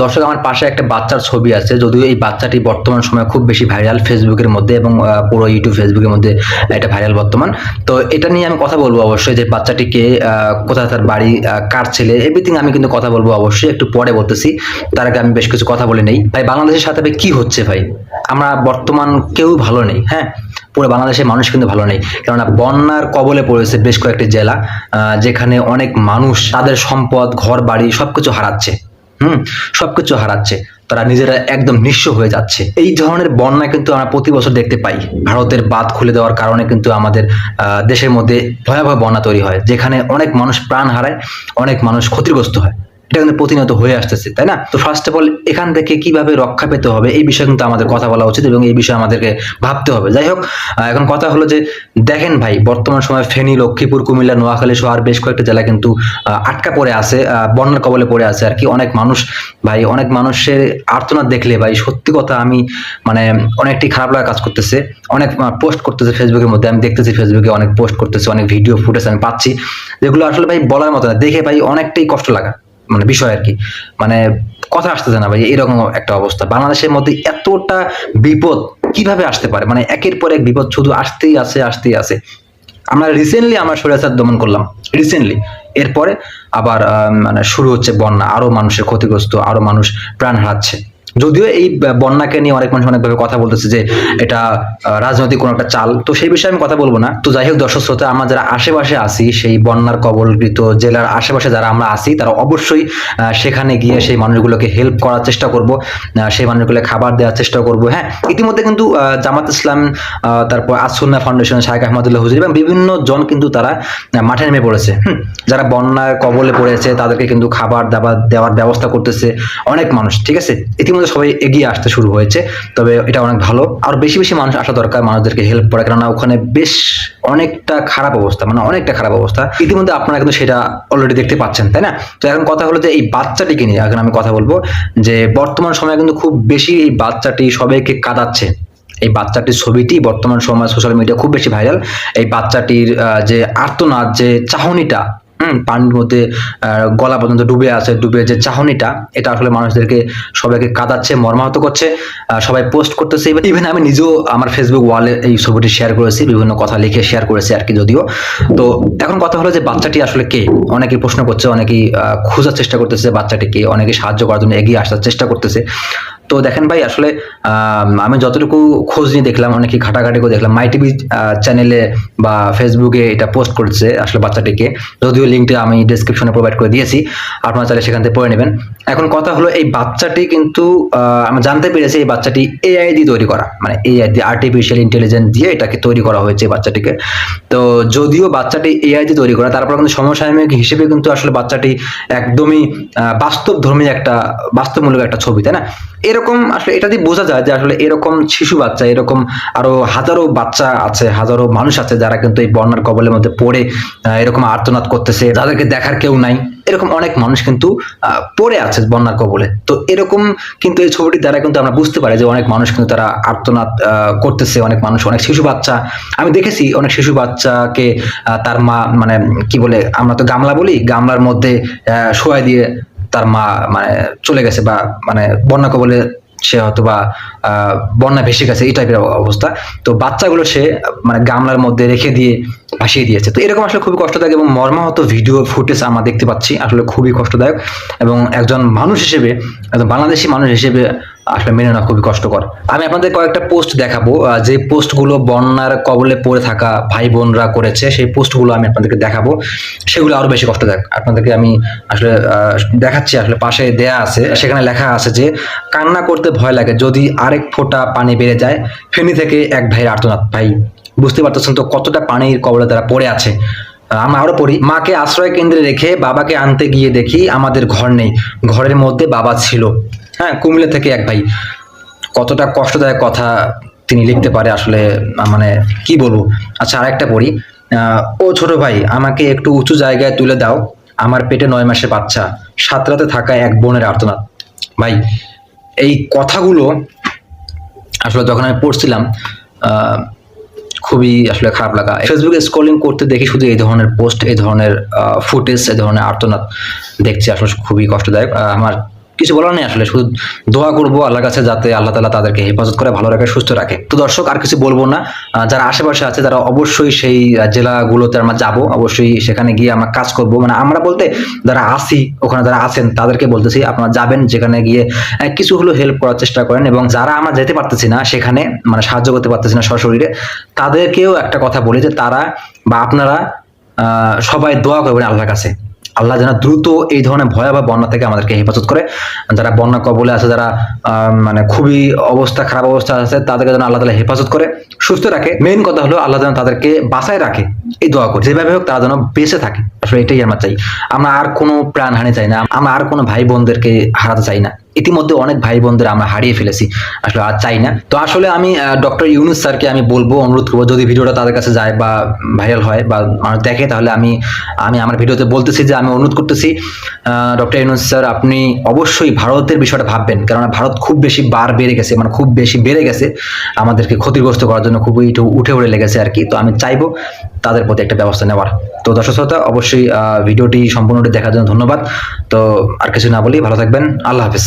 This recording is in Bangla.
দর্শক, আমার পাশে একটা বাচ্চার ছবি আছে, যদিও এই বাচ্চাটি বর্তমান সময়ে খুব বেশি ভাইরাল ফেসবুকের মধ্যে এবং পুরো ইউটিউব ফেসবুকের মধ্যে এটা ভাইরাল বর্তমান। তো এটা নিয়ে আমি কথা বলব অবশ্যই যে বাচ্চাটিকে কোথায় তার বাড়ি কার ছেলে এভরিথিং আমি কিন্তু কথা বলব অবশ্যই, একটু পরে বলতেছি। তার আগে আমি বেশ কিছু কথা বলে নেই। ভাই, বাংলাদেশের সাথে কি হচ্ছে ভাই? আমরা বর্তমান কেউ ভালো নেই হ্যাঁ? পুরো বাংলাদেশের মানুষ কিন্তু ভালো নেই। কেননা বন্যার কবলে পড়েছে বেশ কয়েকটি জেলা যেখানে অনেক মানুষ তাদের সম্পদ ঘর বাড়ি সবকিছু হারাচ্ছে। হুম, সবকিছু হারাচ্ছে। তারা নিজেরা একদম নিঃস্ব হয়ে যাচ্ছে। এই ধরনের বন্যা কিন্তু আমরা প্রতি বছর দেখতে পাই। ভারতের বাদ খুলে দেওয়ার কারণে কিন্তু আমাদের দেশের মধ্যে ভয়াবহ বন্যা তৈরি হয়, যেখানে অনেক মানুষ প্রাণ হারায়, অনেক মানুষ ক্ষতিগ্রস্ত হয়। এটা কিন্তু প্রতিনিয়ত হয়ে আসতেছে, তাই না? তো ফার্স্ট অফ অল এখান থেকে কীভাবে রক্ষা পেতে হবে, এই বিষয়ে কিন্তু আমাদের কথা বলা উচিত এবং এই বিষয়ে আমাদেরকে ভাবতে হবে। যাই হোক এখন কথা হলো যে, দেখেন ভাই, বর্তমান সময় ফেনী, লক্ষ্মীপুর, কুমিল্লা, নোয়াখালী সহ আর বেশ কয়েকটা জেলা কিন্তু আটকা পড়ে আছে বন্যার কবলে পড়ে আছে আর কি। অনেক মানুষ, ভাই, অনেক মানুষের আর্তনাদ দেখলে ভাই, সত্যি কথা আমি মানে অনেকটি খারাপ লাগা কাজ করতেছে। অনেক পোস্ট করতেছে ফেসবুকের মধ্যে, আমি দেখতেছি ফেসবুকে অনেক পোস্ট করতেছে, অনেক ভিডিও ফুটেজ আমি পাচ্ছি, যেগুলো আসলে ভাই বলার মতো না। দেখে ভাই অনেকটাই কষ্ট লাগা। মানে বিষয় আর কি। মানে কথা আসতেছে না ভাই, এরকম একটা অবস্থা। বাংলাদেশের মধ্যে এতটা বিপদ কীভাবে আসতে পারে? মানে একের পর এক বিপদ শুধু আসতেই আছে আসতেই আছে। আমরা রিসেন্টলি আমরা স্বৈরাচার দমন করলাম রিসেন্টলি এরপরে আবার মানে শুরু হচ্ছে বন্যা, আরও মানুষের ক্ষতিগ্রস্ত, আরও মানুষ প্রাণ হারাচ্ছে। যদিও এই বন্যাকে নিয়ে অনেক মানুষ অনেকভাবে কথা বলতেছে যে এটা রাজনৈতিক কোনো একটা চাল। তো সেই বিষয়ে আমি কথা বলব না। তো যাই হোক দর্শক শ্রোতা, আমরা যারা আশেপাশে আছি, সেই বন্যার কবলকৃত জেলার আশেপাশে যারা আমরা আছি, তারা অবশ্যই সেখানে গিয়ে সেই মানুষগুলোকে হেল্প করার চেষ্টা করব। সেই মানুষগুলোকে খাবার দেওয়ার চেষ্টা করব। হ্যাঁ ইতিমধ্যে কিন্তু জামাত ইসলাম তারপর আসুন্না ফাউন্ডেশন শাহেখ আহমদুল্লাহ হুজুর এবং বিভিন্ন জন কিন্তু তারা মাঠে নেমে পড়েছে। যারা বন্যার কবলে পড়েছে, তাদেরকে কিন্তু খাবার দাবার দেওয়ার ব্যবস্থা করতেছে অনেক মানুষ, ঠিক আছে? ইতিমধ্যে সবাই এগিয়ে আসতে শুরু হয়েছে। তবে এটা অনেক ভালো। আর বেশি বেশি মানুষ আসা দরকার, মানুষদেরকে হেল্প করা। কেননা ওখানে বেশ অনেকটা খারাপ অবস্থা মানে অনেকটা খারাপ অবস্থা। ইতিমধ্যে আপনারা কিন্তু সেটা অলরেডি দেখতে পাচ্ছেন, তাই না? তো এখন কথা হলো যে এই বাচ্চাটিকে নিয়ে, এখন আমি কথা বলব যে বর্তমান সময়ে কিন্তু খুব বেশি এই বাচ্চাটি সবাইকে কাঁদাচ্ছে। এই বাচ্চাটির ছবিটি বর্তমান সময় সোশ্যাল মিডিয়া খুব বেশি ভাইরাল এই বাচ্চাটির যে আর্তনাদ, যে চাহনিটা পানির মধ্যে গলা পর্যন্ত ডুবে আছে, ডুবে যে চাহনিটা, এটা আসলে মানুষদেরকে সবাইকে কাঁদাচ্ছে, মর্মাহত করছে সবাই পোস্ট করতেছে। ইভেন আমি নিজেও আমার ফেসবুক ওয়ালে এই ছবিটি শেয়ার করেছি, বিভিন্ন কথা লিখে শেয়ার করেছি আর কি যদিও। তো এখন কথা হলো যে বাচ্চাটি আসলে কে? অনেকেই প্রশ্ন করছে, অনেকেই খোঁজার চেষ্টা করতেছে বাচ্চাটিকে অনেকে সাহায্য করার জন্য এগিয়ে আসার চেষ্টা করতেছে। তো দেখেন ভাই আসলে আম, যতটুকু খোঁজ নিয়ে দেখলাম অনেকে ঘাটাঘাটি করে দেখলাম মাই টিভি চ্যানেলে বা ফেসবুকে এটা পোস্ট করছে আসলে বাচ্চাটিকে। যদিও লিঙ্কটা আমি ডিসক্রিপশনে প্রোভাইড করে দিয়েছি আপনারা চাইলে সেখান থেকে পড়ে নেবেন। এখন কথা হলো এই বাচ্চাটি কিন্তু আমি জানতে পেরেছি এই বাচ্চাটি এআই দিয়ে তৈরি করা মানে এআই দিয়ে আর্টিফিশিয়াল ইন্টেলিজেন্স দিয়ে এটাকে তৈরি করা হয়েছে বাচ্চাটিকে। তো যদিও বাচ্চাটি এআই দিয়ে তৈরি করা তারপর কিন্তু সমসাময়িক হিসেবে কিন্তু আসলে বাচ্চাটি একদমই বাস্তব ধর্মী একটা বাস্তবমূলক একটা ছবি তাই না? এরকম আসলে এটা দিয়ে বোঝা যায় যে আসলে এরকম শিশু বাচ্চা, এরকম আরও হাজারো বাচ্চা আছে, হাজারো মানুষ আছে যারা কিন্তু এই বন্যার কবলের মধ্যে পড়ে এরকম আর্তনাদ করতেছে, যাদেরকে দেখার কেউ নাই। এরকম অনেক মানুষ কিন্তু পড়ে আছে বন্যার কবলে। তো এরকম কিন্তু এই ছবিটি দ্বারা কিন্তু আমরা বুঝতে পারি যে অনেক মানুষ কিন্তু তারা আর্তনাদ করতেছে, অনেক মানুষ, অনেক শিশু বাচ্চা। আমি দেখেছি অনেক শিশু বাচ্চাকে তার মা মানে কি বলে, আমরা তো গামলা বলি, গামলার মধ্যে শোয়াই দিয়ে তার মা মানে চলে গেছে বা মানে বন্যা কবলে সে হয়তো বা বন্যা ভেসে গেছে, এই টাইপের অবস্থা। তো বাচ্চাগুলো সে মানে গামলার মধ্যে রেখে দিয়ে ভাসিয়ে দিয়েছে। তো এরকম আসলে খুবই কষ্টদায়ক এবং মর্মাহত ভিডিও ফুটেজ আমরা দেখতে পাচ্ছি। আসলে খুবই কষ্টদায়ক এবং একজন মানুষ হিসেবে, একজন বাংলাদেশি মানুষ হিসেবে আসলে মেনে নেওয়া খুবই কষ্টকর। আমি আপনাদের কয়েকটা পোস্ট দেখাবো যে পোস্টগুলো বন্যার কবলে পড়ে থাকা ভাই বোনরা করেছে, সেই পোস্টগুলো আমি আপনাদেরকে দেখাবো। সেগুলো আরও বেশি কষ্ট দেখ, আপনাদেরকে আমি আসলে দেখাচ্ছি, আসলে পাশে দেয়া আছে, সেখানে লেখা আছে যে, কান্না করতে ভয় লাগে যদি আরেক ফোঁটা পানি বেড়ে যায়, ফেনী থেকে এক ভাইয়ের আর্তনাদ। ভাই, বুঝতে পারতেছেন তো কতটা পানির কবলে তারা পড়ে আছে। আমরা আরও পড়ি, মাকে আশ্রয় কেন্দ্রে রেখে বাবাকে আনতে গিয়ে দেখি আমাদের ঘর নেই, ঘরের মধ্যে বাবা ছিল। হ্যাঁ কুমিল্লা থেকে এক ভাই। কতটা কষ্টদায়ক কথা তিনি লিখতে পারে আসলে মানে কি বলব? আচ্ছা আরেকটা পড়ি। আহ, ও ছোট ভাই আমাকে একটু উঁচু জায়গায় তুলে দাও। আমার পেটে নয় মাসের বাচ্চা। সাত রাতে থাকা এক বোনের আর্তনাদ। ভাই এই কথাগুলো আসলে যখন আমি পড়ছিলাম খুবই আসলে খারাপ লাগা। ফেসবুকে স্ক্রলিং করতে দেখি শুধু এই ধরনের পোস্ট এই ধরনের ফুটেজ এই ধরনের আর্তনাদ দেখছি আসলে খুবই কষ্টদায়ক। আমার কিছু বলার নেই আসলে, শুধু দোয়া করব আল্লাহর কাছে যাতে আল্লাহ তালা তাদেরকে হেফাজত করে, ভালো রাখে, সুস্থ রাখে। তো দর্শক, আর কিছু বলব না। যারা আশেপাশে আছে, তারা অবশ্যই সেই জেলাগুলোতে আমরা যাব। অবশ্যই সেখানে গিয়ে আমরা কাজ করব। মানে আমরা বলতে যারা আসি, ওখানে যারা আছেন, তাদেরকে বলতেছি, আপনারা যাবেন, যেখানে গিয়ে কিছু হলো হেল্প করার চেষ্টা করেন এবং যারা আমরা যেতে পারতেছি না, সেখানে মানে সাহায্য করতে পারতেছি না সশরীরে, তাদেরকেও একটা কথা বলি যে তারা বা আপনারা সবাই দোয়া করবেন আল্লাহর কাছে। আল্লাহ যেন দ্রুত এই ধরনের ভয়াবহ বন্যা থেকে আমাদেরকে হেফাজত করে। যারা বন্যা কবলে আছে, যারা মানে খুবই অবস্থা, খারাপ অবস্থা আছে, তাদেরকে যেন আল্লাহ তালা হেফাজত করে, সুস্থ রাখে। মেন কথা হলো আল্লাহ যেন তাদেরকে বাঁচায় রাখে, এই দোয়া করে। যেভাবে হোক তারা যেন বেঁচে থাকে। আসলে এটাই আমরা চাই। আমরা আর কোনো প্রাণহানি চাই না। আমরা আর কোনো ভাই বোনদেরকে হারাতে চাই না। ইতিমধ্যে অনেক ভাই বোনদের আমরা হারিয়ে ফেলেছি। আসলে আর চাই না। তো আসলে আমি ডক্টর ইউনুস স্যারকে আমি বলব, অনুরোধ করব, যদি ভিডিওটা তাদের কাছে যায় বা ভাইরাল হয় বা মানুষ দেখে, তাহলে আমি আমি আমার ভিডিওতে বলতেছি যে আমি অনুরোধ করতেছি ডক্টর ইউনুস স্যার, আপনি অবশ্যই ভারতের বিষয়টা ভাববেন। কেননা ভারত খুব বেশি বার বেড়ে গেছে মানে খুব বেশি বেড়ে গেছে, আমাদেরকে ক্ষতিগ্রস্ত করার জন্য খুবই একটু উঠে উঠে লেগেছে আর কি। তো আমি চাইব তাদের প্রতি একটা ব্যবস্থা নেওয়ার। তো দর্শক শ্রোতা, অবশ্যই ভিডিওটি সম্পূর্ণটি দেখার জন্য ধন্যবাদ। তো আর কিছু না বলি, ভালো থাকবেন, আল্লাহ হাফিজ।